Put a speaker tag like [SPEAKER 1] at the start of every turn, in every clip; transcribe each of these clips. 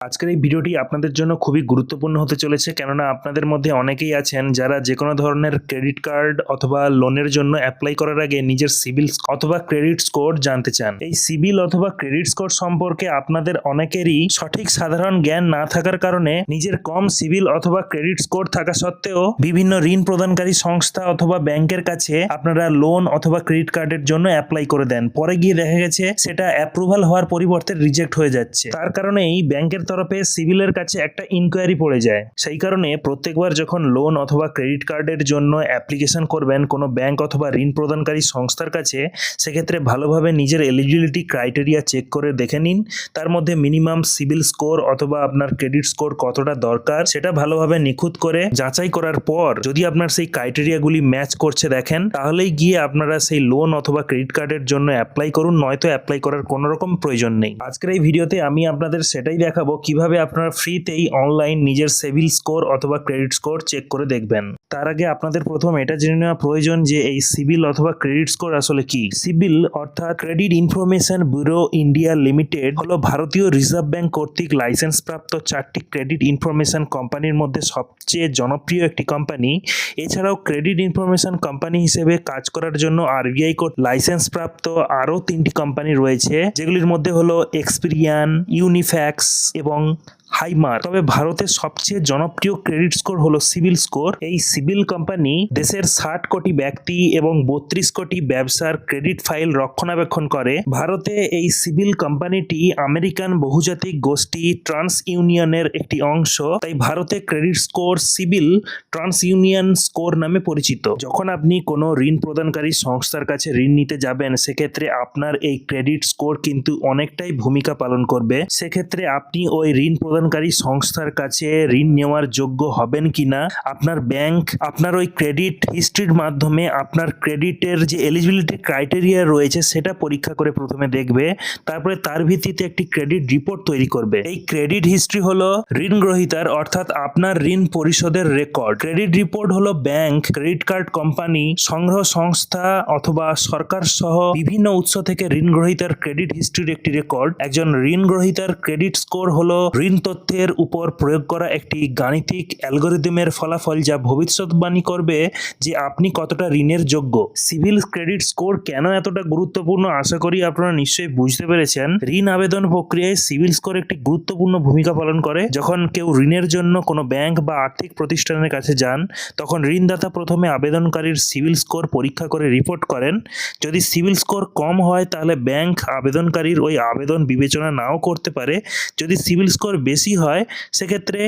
[SPEAKER 1] আজকের এই ভিডিওটি আপনাদের জন্য খুবই গুরুত্বপূর্ণ হতে চলেছে, কেননা আপনাদের মধ্যে অনেকেই আছেন যারা যে কোনো ধরনের ক্রেডিট কার্ড অথবা লোনের জন্য অ্যাপ্লাই করার আগে নিজের সিবিল অথবা ক্রেডিট স্কোর জানতে চান। এই সিবিল অথবা ক্রেডিট স্কোর সম্পর্কে আপনাদের অনেকেরই সঠিক সাধারণ জ্ঞান না থাকার কারণে নিজের কম সিবিল অথবা ক্রেডিট স্কোর থাকা সত্ত্বেও বিভিন্ন ঋণ প্রদানকারী সংস্থা অথবা ব্যাংকের কাছে আপনারা লোন অথবা ক্রেডিট কার্ডের জন্য অ্যাপ্লাই করে দেন। পরে গিয়ে দেখা গেছে সেটা অ্যাপ্রুভাল হওয়ার পরিবর্তে রিজেক্ট হয়ে যাচ্ছে। তার কারণেই ব্যাংকের তরফে সিভিলের কাছে একটা ইনকোয়ারি পড়ে যায়। সেই কারণে প্রত্যেকবার যখন লোন অথবা ক্রেডিট কার্ডের জন্য অ্যাপ্লিকেশন করবেন কোনো ব্যাংক অথবা ঋণ প্রদানকারী সংস্থার কাছে, সেক্ষেত্রে ভালোভাবে নিজের এলিজিবিলিটি ক্রাইটেরিয়া চেক করে দেখে নিন। তার মধ্যে মিনিমাম সিভিল স্কোর অথবা আপনার ক্রেডিট স্কোর কতটা দরকার, সেটা ভালোভাবে নিখুঁত করে যাচাই করার পর যদি আপনার সেই ক্রাইটেরিয়াগুলি ম্যাচ করছে দেখেন, তাহলেই গিয়ে আপনারা সেই লোন অথবা ক্রেডিট কার্ডের জন্য অ্যাপ্লাই করুন, নয়তো অ্যাপ্লাই করার কোনো রকম প্রয়োজন নেই। আজকের এই ভিডিওতে আমি আপনাদের সেটাই দেখাবো কীভাবে আপনারা ফ্রিতেই অনলাইন নিজের সিভিল স্কোর অথবা ক্রেডিট স্কোর চেক করে দেখবেন। তার আগে আপনাদের প্রথম এটা জেনে নেওয়া প্রয়োজন যে এই সিভিল অথবা ক্রেডিট স্কোর আসলে কি? সিভিল অর্থাৎ credit information bureau India limited হলো ভারতীয় রিজার্ভ ব্যাংক কর্তৃক লাইসেন্স প্রাপ্ত চারটি ক্রেডিট ইনফরমেশন কোম্পানির মধ্যে সবচেয়ে জনপ্রিয় একটি কোম্পানি। এছাড়াও ক্রেডিট ইনফরমেশন কোম্পানি হিসেবে কাজ করার জন্য আরবিআই কোড লাইসেন্স প্রাপ্ত আরও তিনটি কোম্পানি রয়েছে, যেগুলির মধ্যে হলো এক্সপিরিয়ান, ইউনিফ্যাক্স এবং হাইমার তবে ভারতের সবচেয়ে জনপ্রিয় ক্রেডিট স্কোর হলো সিভিল স্কোর। এই সিভিল কোম্পানি দেশের ষাট কোটি ব্যক্তি এবং বত্রিশ কোটি ব্যবসার ক্রেডিট ফাইল রক্ষণাবেক্ষণ করে। ভারতে এই সিভিল কোম্পানিটি আমেরিকান বহুজাতিক গোষ্ঠী ট্রান্স ইউনিয়নের একটি অংশ। তাই ভারতে credit score CIBIL TransUnion score নামে পরিচিত। যখন আপনি কোনো ঋণ প্রদানকারী সংস্থার কাছে ঋণ নিতে যাবেন, সেক্ষেত্রে আপনার এই ক্রেডিট স্কোর কিন্তু অনেকটাই ভূমিকা পালন করবে। সেক্ষেত্রে আপনি ওই ঋণ প্রদানকারী সংস্থার কাছে ঋণ নেওয়ার যোগ্য হবেন কিনা? আপনার ব্যাংক, আপনার ওই ক্রেডিট হিস্ট্রির মাধ্যমে আপনার ক্রেডিটের যে এলিজিবিলিটি ক্রাইটেরিয়া রয়েছে, সেটা পরীক্ষা করে প্রথমে দেখবে, তারপরে তার ভিত্তিতে একটি ক্রেডিট রিপোর্ট তৈরি করবে। এই ক্রেডিট হিস্ট্রি হলো ঋণ গ্রহীতার অর্থাৎ আপনার ঋণ পরিশোধের রেকর্ড। ক্রেডিট রিপোর্ট হলো ব্যাংক, ক্রেডিট কার্ড কোম্পানি, সংগ্রহ সংস্থা অথবা সরকার সহ বিভিন্ন উৎস থেকে ঋণ গ্রহীতার ক্রেডিট হিস্ট্রির একটি রেকর্ড। একজন ঋণ গ্রহীতার ক্রেডিট স্কোর হলো ঋণ তথ্যের উপর প্রয়োগ করা একটি গাণিতিক অ্যালগোরিদমের ফলাফল যা ভবিষ্যৎবাণী করবে যে আপনি কতটা ঋণের যোগ্য। সিভিল ক্রেডিট স্কোর কেন এতটা গুরুত্বপূর্ণ আশা করি আপনারা নিশ্চয়ই বুঝতে পেরেছেন। ঋণ আবেদন প্রক্রিয়ায় সিভিল স্কোর একটি গুরুত্বপূর্ণ ভূমিকা পালন করে। যখন কেউ ঋণের জন্য কোনো ব্যাংক বা আর্থিক প্রতিষ্ঠানের কাছে যান, তখন ঋণদাতা প্রথমে আবেদনকারীর সিভিল স্কোর পরীক্ষা করে রিপোর্ট করেন। যদি সিভিল স্কোর কম হয়, তাহলে ব্যাংক আবেদনকারীর ওই আবেদন বিবেচনা নাও করতে পারে। যদি সিভিল স্কোর বেশি হয়, সেক্ষেত্রে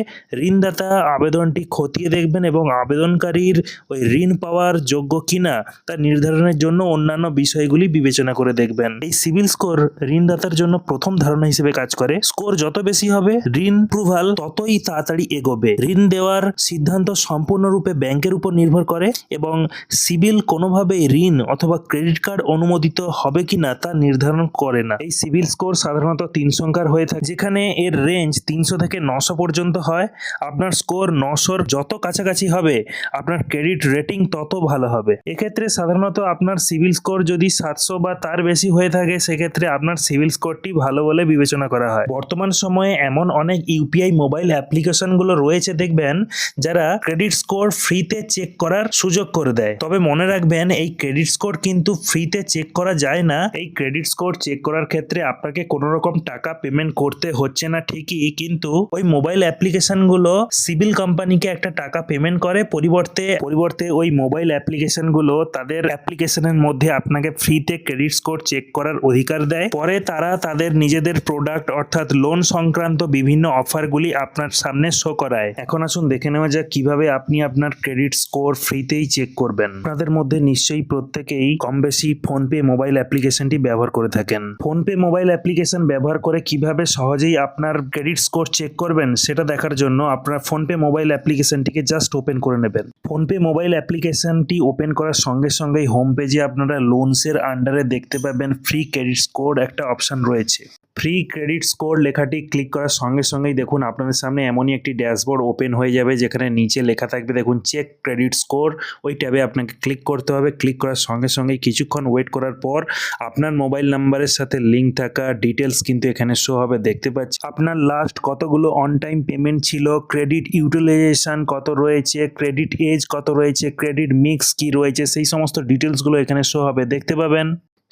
[SPEAKER 1] ঋণদাতা আবেদনটি খতিয়ে দেখবেন এবং আবেদনকারীর ওই ঋণ পাওয়ার যোগ্য কিনা তা নির্ধারণের জন্য অন্যান্য বিষয়গুলি বিবেচনা করে দেখবেন। এই সিভিল স্কোর ঋণদাতার জন্য প্রথম ধারণা হিসেবে কাজ করে, স্কোর যত বেশি হবে, ঋণ প্রুভাল ততই তাড়াতাড়ি এগোবে। ঋণ দেওয়ার সিদ্ধান্ত সম্পূর্ণরূপে ব্যাংকের উপর নির্ভর করে এবং সিভিল কোনোভাবেই ঋণ অথবা ক্রেডিট কার্ড অনুমোদিত হবে কিনা তা নির্ধারণ করে না। এই সিভিল স্কোর সাধারণত তিন সংখ্যার হয়ে থাকে, যেখানে এর রেঞ্জ তিনশো থেকে নশো পর্যন্ত হয়। আপনার স্কোর নশোর যত কাছাকাছি হবে, আপনার ক্রেডিট রেটিং তত ভালো হবে। এক্ষেত্রে সাধারণত আপনার সিভিল স্কোর যদি সাতশো বা তার বেশি হয়ে থাকে, সেক্ষেত্রে আপনার সিভিল স্কোরটি ভালো বলে বিবেচনা করা হয়। বর্তমান সময়ে এমন অনেক ইউপিআই মোবাইল অ্যাপ্লিকেশনগুলো রয়েছে দেখবেন, যারা ক্রেডিট স্কোর ফ্রিতে চেক করার সুযোগ করে দেয়। তবে মনে রাখবেন, এই ক্রেডিট স্কোর কিন্তু ফ্রিতে চেক করা যায় না। এই ক্রেডিট স্কোর চেক করার ক্ষেত্রে আপনাকে কোনো রকম টাকা পেমেন্ট করতে হচ্ছে না ঠিকই, কিন্তু ওই মোবাইল অ্যাপ্লিকেশনগুলো সিভিল কোম্পানিকে একটা টাকা পেমেন্ট করে, পরিবর্তে পরিবর্তে ওই মোবাইল অ্যাপ্লিকেশনগুলো তাদের অ্যাপ্লিকেশনের মধ্যে আপনাকে ফ্রিতে ক্রেডিট স্কোর চেক করার অধিকার দেয়। পরে তারা তাদের নিজেদের প্রোডাক্ট অর্থাৎ লোন সংক্রান্ত বিভিন্ন অফারগুলি আপনার সামনে শো করায়। এখন আসুন দেখে নেওয়া যাক কীভাবে আপনি আপনার ক্রেডিট স্কোর ফ্রিতেই চেক করবেন। আপনাদের মধ্যে নিশ্চয়ই প্রত্যেকেই কম বেশি ফোনপে মোবাইল অ্যাপ্লিকেশনটি ব্যবহার করে থাকেন। ফোনপে মোবাইল অ্যাপ্লিকেশন ব্যবহার করে কীভাবে সহজেই আপনার ক্রেডিট স্কোর চেক করবেন, সেটা দেখার জন্য আপনার ফোনপে মোবাইল অ্যাপ্লিকেশনটিকে জাস্ট ওপেন করে নেবেন। ফোনপে মোবাইল অ্যাপ্লিকেশনটি ওপেন করার সঙ্গে সঙ্গেই হোম পেজে আপনারা লোনসের আন্ডারে দেখতে পাবেন ফ্রি ক্রেডিট স্কোর একটা অপশন রয়েছে। ফ্রি ক্রেডিট স্কোর লেখাটি ক্লিক করার সঙ্গে সঙ্গেই দেখুন আপনাদের সামনে এমনই একটি ড্যাশবোর্ড ওপেন হয়ে যাবে, যেখানে নিচে লেখা থাকবে, দেখুন চেক ক্রেডিট স্কোর ওই ট্যাবে আপনাকে ক্লিক করতে হবে। ক্লিক করার সঙ্গে সঙ্গেই কিছুক্ষণ ওয়েট করার পর আপনার মোবাইল নাম্বারের সাথে লিঙ্ক থাকা ডিটেলস কিন্তু এখানে শো হবে। দেখতে পাচ্ছি আপনার লাস্ট কতগুলো অন টাইম পেমেন্ট ছিল ক্রেডিট ইউটিলাইজেশন কত রয়েছে ক্রেডিট এজ কত রয়েছে ক্রেডিট মিক্স কি রয়েছে, সেই সমস্ত ডিটেলসগুলো এখানে শো হবে। দেখতে পাবেন।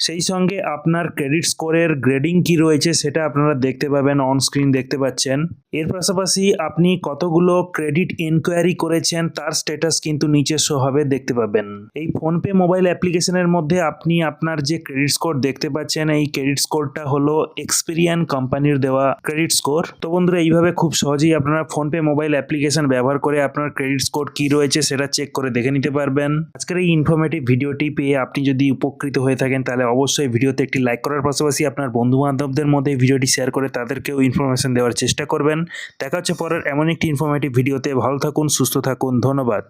[SPEAKER 1] সেই সঙ্গে আপনার ক্রেডিট স্কোরের গ্রেডিং কি রয়েছে সেটা আপনারা দেখতে পাবেন অন স্ক্রিন দেখতে পাচ্ছেন। এর পাশাপাশি আপনি কতগুলো ক্রেডিট এনকোয়ারি করেছেন তার স্ট্যাটাস কিন্তু নিচে শো হবে, দেখতে পাবেন। এই ফোনপে মোবাইল অ্যাপ্লিকেশনের মধ্যে আপনি আপনার যে ক্রেডিট স্কোর দেখতে পাচ্ছেন, এই ক্রেডিট স্কোরটা হলো এক্সপিরিয়ান কোম্পানির দেওয়া ক্রেডিট স্কোর তো বন্ধুরা, এইভাবে খুব সহজেই আপনারা ফোনপে মোবাইল অ্যাপ্লিকেশন ব্যবহার করে আপনার ক্রেডিট স্কোর কি রয়েছে সেটা চেক করে দেখে নিতে পারবেন। আজকের এই ইনফরমেটিভ ভিডিওটি পেয়ে আপনি যদি উপকৃত হয়ে থাকেন, তাহলে অবশ্যই ভিডিওতে একটি লাইক করার পাশাপাশি আপনার বন্ধু বান্ধবদের মধ্যে ভিডিওটি শেয়ার করে তাদেরকেও ইনফরমেশন দেওয়ার চেষ্টা করবেন। দেখা হচ্ছে পরের এমন একটি ইনফরমেটিভ ভিডিওতে ভালো থাকুন, সুস্থ থাকুন। ধন্যবাদ।